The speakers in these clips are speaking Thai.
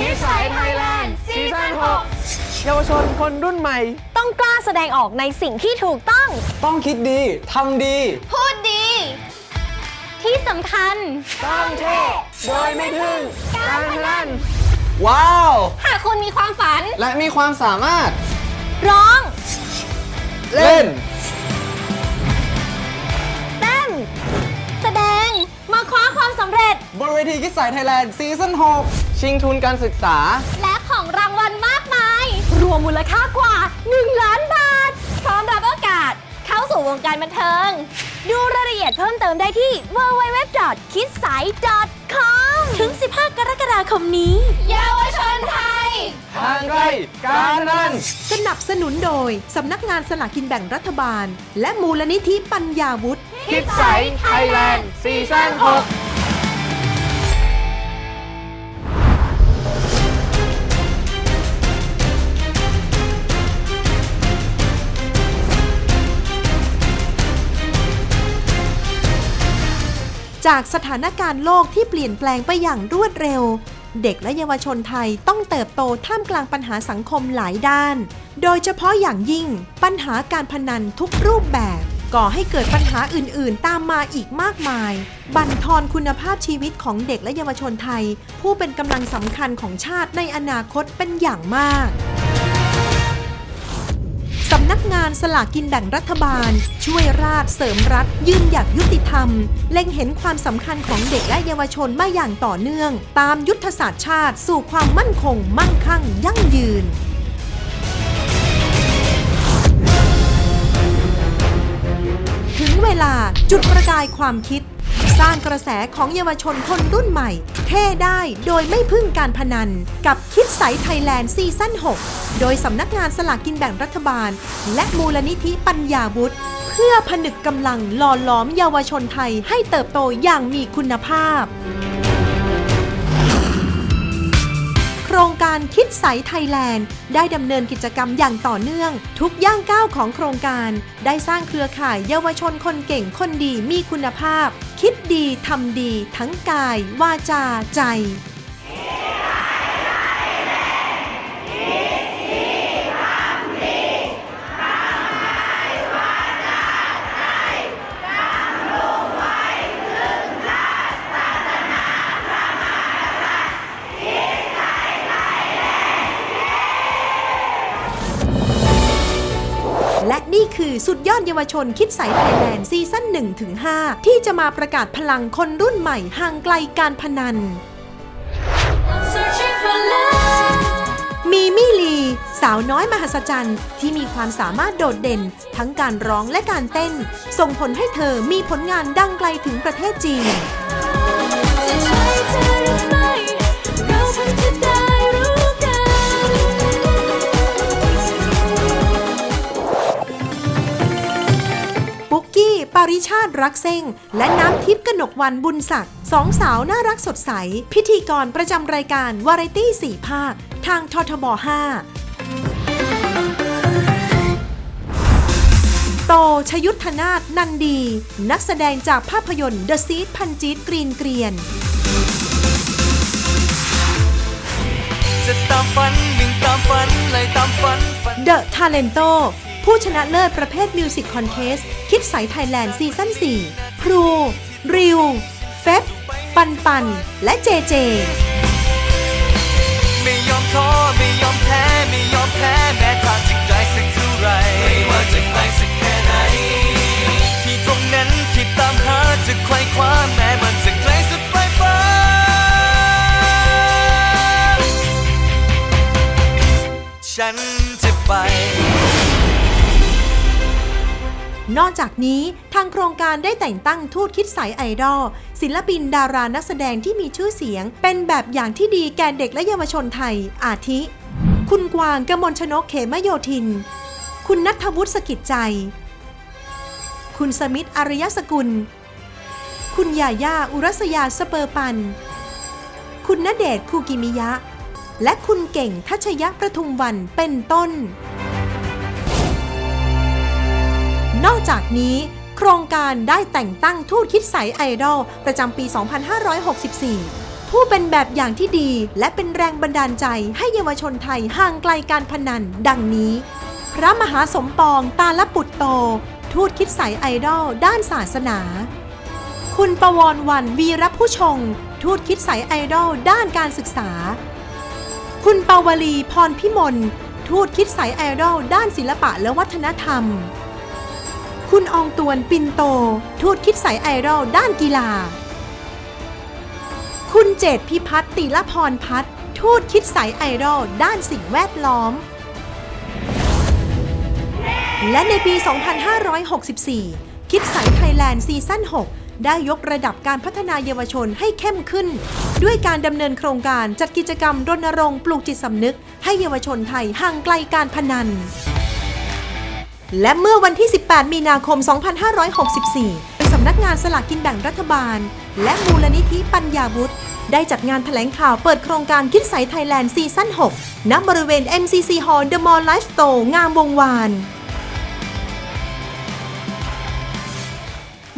นิสัยไทยแลนด์ซีซั่น6เยาวชนคนรุ่นใหม่ ต้องกล้าแสดงออกในสิ่งที่ถูกต้อง ต้องคิดดี ทำดี พูดดี ที่สำคัญ ต้องเท่โดยไม่ทึ่งการพนันว้าว หากคุณมีความฝัน และมีความสามารถ ร้อง เล่นเต้นแสดง มาคว้าความสำเร็จ บนเวทีคิดสายไทยแลนด์ซีซั่น6 ชิงทุนการศึกษา และของรางวัลมากมาย รวมมูลค่ากว่า 1 ล้านบาท พร้อมรับโอกาสเข้าสู่วงการบันเทิง ดูรายละเอียดเพิ่มเติมได้ที่ www.kidsai.com ถึง 15 กรกฎาคมนี้ เยาวชนไทย ทางไกลการพนันสนับสนุนโดย สำนักงานสลากกินแบ่งรัฐบาล และมูลนิธิปัญญาวุฒิ คิดใสไทยแลนด์ซีซั่น6 จากสถานการณ์โลกที่เปลี่ยนแปลงไปอย่างรวดเร็ว เด็กและเยาวชนไทยต้องเติบโตท่ามกลางปัญหาสังคมหลายด้าน โดยเฉพาะอย่างยิ่ง ปัญหาการพนันทุกรูปแบบ ก่อให้เกิดปัญหาอื่น ๆ ตามมาอีกมากมาย บั่นทอนคุณภาพชีวิตของเด็กและเยาวชนไทย ผู้เป็นกำลังสำคัญของชาติในอนาคตเป็นอย่างมากำนักงานสลากกินแบ่งรัฐบาล ช่วยราชเสริมรัฐ ยืนหยัดยุติธรรม เล็งเห็นความสำคัญของเด็กและเยาวชนมาอย่างต่อเนื่อง ตามยุทธศาสตร์ชาติ สู่ความมั่นคง มั่งคั่ง ยั่งยืนถึงเวลาจุดประกายความคิด สร้างกระแสของเยาวชนคนรุ่นใหม่ เท่ได้โดยไม่พึ่งการพนัน กับคิดใสไทยแลนด์ซีซั่น 6 โดยสำนักงานสลากกินแบ่งรัฐบาล และมูลนิธิปัญญาวุฒิเพื่อผนึกกำลังหล่อหลอมเยาวชนไทยให้เติบโตอย่างมีคุณภาพ การคิดใสไทยแลนด์ ได้ดำเนินกิจกรรมอย่างต่อเนื่อง ทุกย่างก้าวของโครงการ ได้สร้างเครือข่ายเยาวชนคนเก่งคนดีมีคุณภาพ คิดดีทำดี ทั้งกาย วาจา ใจ สุดยอดเยาวชนคิดใสไทยแลนด์ซีซั่น1ถึง5ที่จะมาประกาศพลังคนรุ่นใหม่ห่างไกลการพนัน มีมี่ลี สาวน้อยมหัศจรรย์ ที่มีความสามารถโดดเด่น ทั้งการร้องและการเต้น ส่งผลให้เธอมีผลงานดังไกลถึงประเทศจีนาริชาติรักเซ้ง และน้ำทิพย์กนกวันบุญศักดิ์สองสาวน่ารักสดใส พิธีกรประจำรายการวาไรตี้สี่ภาค ทางททบ 5 โตชยุทธนาถนันดี นักแสดงจากภาพยนตร์ The Seed พันจีดกรีนเกรียน จะตามฝันวิ่งตามฝันไล่ตามฝันฝัน The Talento ผู้ชนะเลิศประเภทมิวสิกคอนเทสคิดใสไทยแลนด์ซีซั่น4 ครู ริว เฟบปันปัน และเจเจ ไม่ยอมท้อไม่ยอมแพ้ไม่ยอมแพ้แม้ทางจะไกลสักเท่าไรไม่ว่าจะไกลสักแค่ไหน ที่ตรงนั้นที่ตามหาจะไขว่คว้าแม้มันจะไกลสุดปลายฟ้า ฉันจะไป นอกจากนี้ทางโครงการได้แต่งตั้งทูตคิดใสไอดอลศิลปินดารานักแสดงที่มีชื่อเสียง เป็นแบบอย่างที่ดีแก่เด็กและเยาวชนไทย อาทิ คุณกวางกมลชนกเขมโยธิน คุณนัทวุฒิสกิจใจ คุณสมิทธอารยสกุล คุณยาย่าอุรัสยาสเปอร์ปัน คุณณเดชคูกิมิยะ และคุณเก่งทัชยะประทุมวันเป็นต้น นอกจากนี้โครงการได้แต่งตั้งทูตคิดใสไอดอลประจำปี 2564 ผู้เป็นแบบอย่างที่ดีและเป็นแรงบันดาลใจให้เยาวชนไทยห่างไกลการพนัน ดังนี้ พระมหาสมปองตาลปุตโต ทูตคิดใสไอดอลด้านศาสนา คุณประวรวันวีรผู้ชง ทูตคิดใสไอดอลด้านการศึกษา คุณปาวลีพรพิมลทูตคิดใสไอดอลด้านศิลปะและวัฒนธรรม คุณอองตวนปินโต ทูตคิดใสไอดอลด้านกีฬา คุณเจตพิพัฒน์ติละพรพัฒน์ทูตคิดใสไอดอลด้านสิ่งแวดล้อม และในปี 2564 คิดใสไทยแลนด์ซีซั่น 6ได้ยกระดับการพัฒนาเยาวชนให้เข้มขึ้น ด้วยการดำเนินโครงการจัดกิจกรรมรณรงค์ปลูกจิตสำนึก ให้เยาวชนไทยห่างไกลการพนัน และเมื่อวันที่ 18 มีนาคม 2564 สำนักงานสลากกินแบ่งรัฐบาล และมูลนิธิปัญญาวุฒิได้จัดงานแถลงข่าวเปิดโครงการคิดใสไทยแลนด์ซีซั่น 6 ณ บริเวณ MCC Hall The Mall Life Store งามวงวาน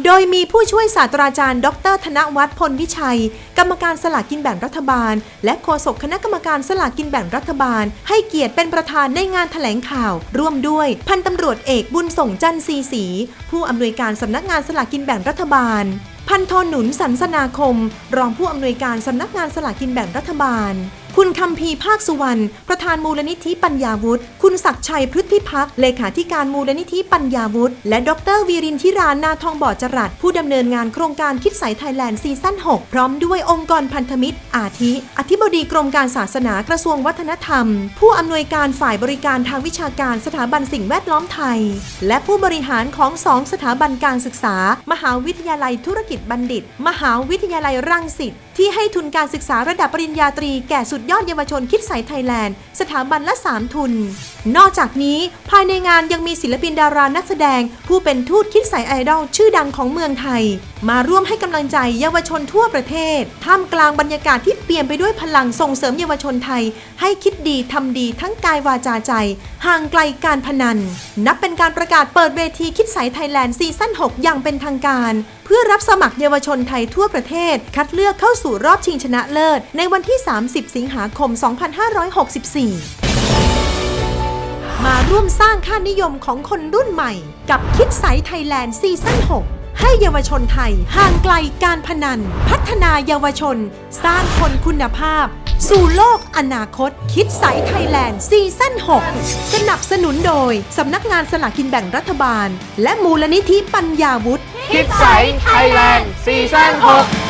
ดยมีผู้ช่วยศาสตราจารย์ ดร ธนวัฒน์พลวิชัย กรรมการสลากกินแบ่งรัฐบาล และโฆษกคณะกรรมการสลากกินแบ่งรัฐบาล ให้เกียรติเป็นประธานในงานแถลงข่าว ร่วมด้วยพันตำรวจเอกบุญส่งจันทร์ซีสีผู้อำนวยการสำนักงานสลากกินแบ่งรัฐบาล พันโทหนุนสันสนาคม รองผู้อำนวยการสำนักงานสลากกินแบ่งรัฐบาล คุณคำพีภาคสุวรรณ ประธานมูลนิธิปัญญาวุฒิ คุณศักชัยพฤทธิพักษ์เลขาธิการมูลนิธิปัญญาวุฒิ และดรวีรินทิรานาทองบ่อจรัสผู้ดำเนินงานโครงการคิดใสไทยแลนด์ซีซั่น 6 พร้อมด้วยองค์กรพันธมิตร อาทิ อธิบดีกรมการศาสนากระทรวงวัฒนธรรม ผู้อำนวยการฝ่ายบริการทางวิชาการสถาบันสิ่งแวดล้อมไทย และผู้บริหารของสองสถาบันการศึกษา มหาวิทยาลัยธุรกิจบัณฑิต มหาวิทยาลัยรังสิต ที่ให้ทุนการศึกษาระดับปริญญาตรีแก่สุดยอดเยาวชนคิดใสไทยแลนด์ สถาบันละ 3 ทุน นอกจากนี้ภายในงานยังมีศิลปินดารานักแสดง ผู้เป็นทูตคิดใสไอดอลชื่อดังของเมืองไทย มาร่วมให้กำลังใจเยาวชนทั่วประเทศ ท่ามกลางบรรยากาศที่เปลี่ยมไปด้วยพลังส่งเสริมเยาวชนไทย ให้คิดดีทำดีทั้งกายวาจาใจ ห่างไกลการพนัน นับเป็นการประกาศเปิดเวทีคิดใสไทยแลนด์ซีซั่น6 อย่างเป็นทางการ พื่อรับสมัครเยาวชนไทยทั่วประเทศ คัดเลือกเข้าสู่รอบชิงชนะเลิศ ในวันที่ 30 สิงหาคม 2564มาร่วมสร้างค่านิยมของคนรุ่นใหม่ กับคิดใสไทยแลนด์ซีซั่น 6 ให้เยาวชนไทยห่างไกลการพนัน พัฒนาเยาวชน สร้างคนคุณภาพ สู่โลกอนาคต คิดใสไทยแลนด์ซีซั่น 6 สนับสนุนโดย สำนักงานสลากกินแบ่งรัฐบาล และมูลนิธิปัญญาวุฒิ คิดใสไทยแลนด์ซีซั่น6